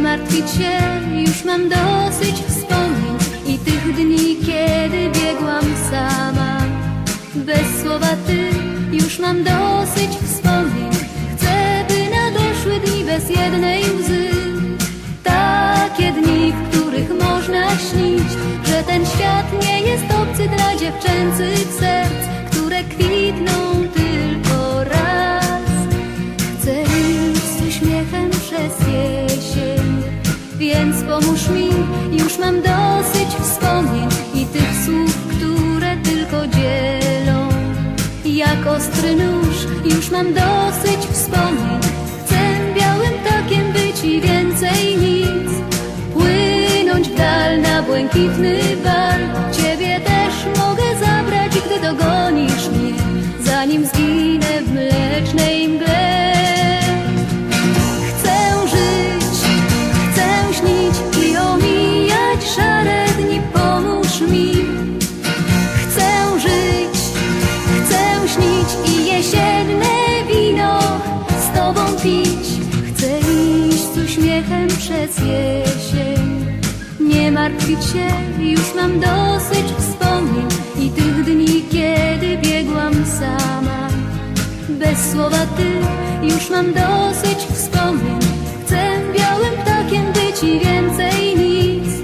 martwić się, już mam dosyć wspomnień i tych dni, kiedy biegłam sama. Bez słowa ty, już mam dosyć wspomnień. Chcę, by nadoszły dni bez jednej łzy. Takie dni, w których można śnić, że ten świat nie jest obcy dla dziewczęcych serc, które kwitną więc pomóż mi, już mam dosyć wspomnień i tych słów, które tylko dzielą. Jak ostry nóż, już mam dosyć wspomnień. Chcę białym ptakiem być i więcej nic. Płynąć w dal na błękitny przez jesień. Nie martwić się, już mam dosyć wspomnień i tych dni, kiedy biegłam sama. Bez słowa ty, już mam dosyć wspomnień. Chcę białym ptakiem być i więcej nic.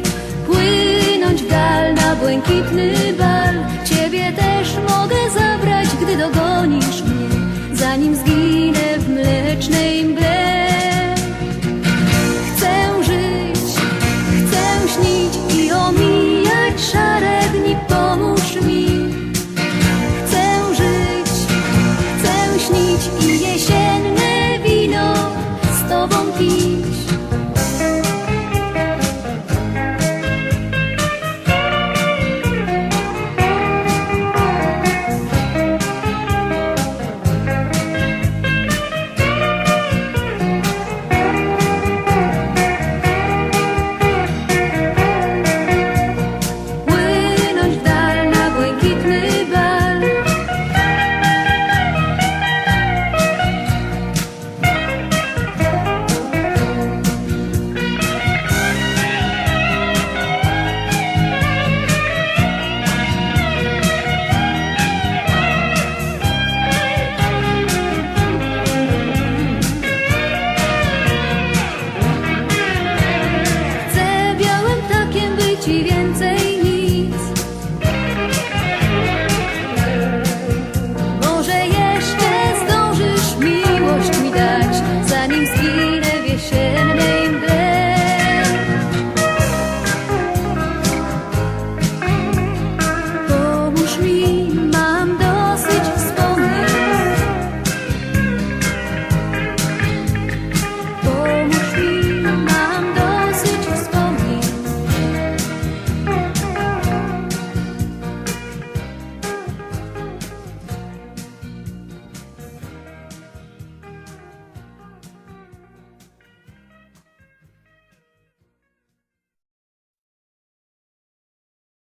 Płynąć w na błękitny śnić i jesienne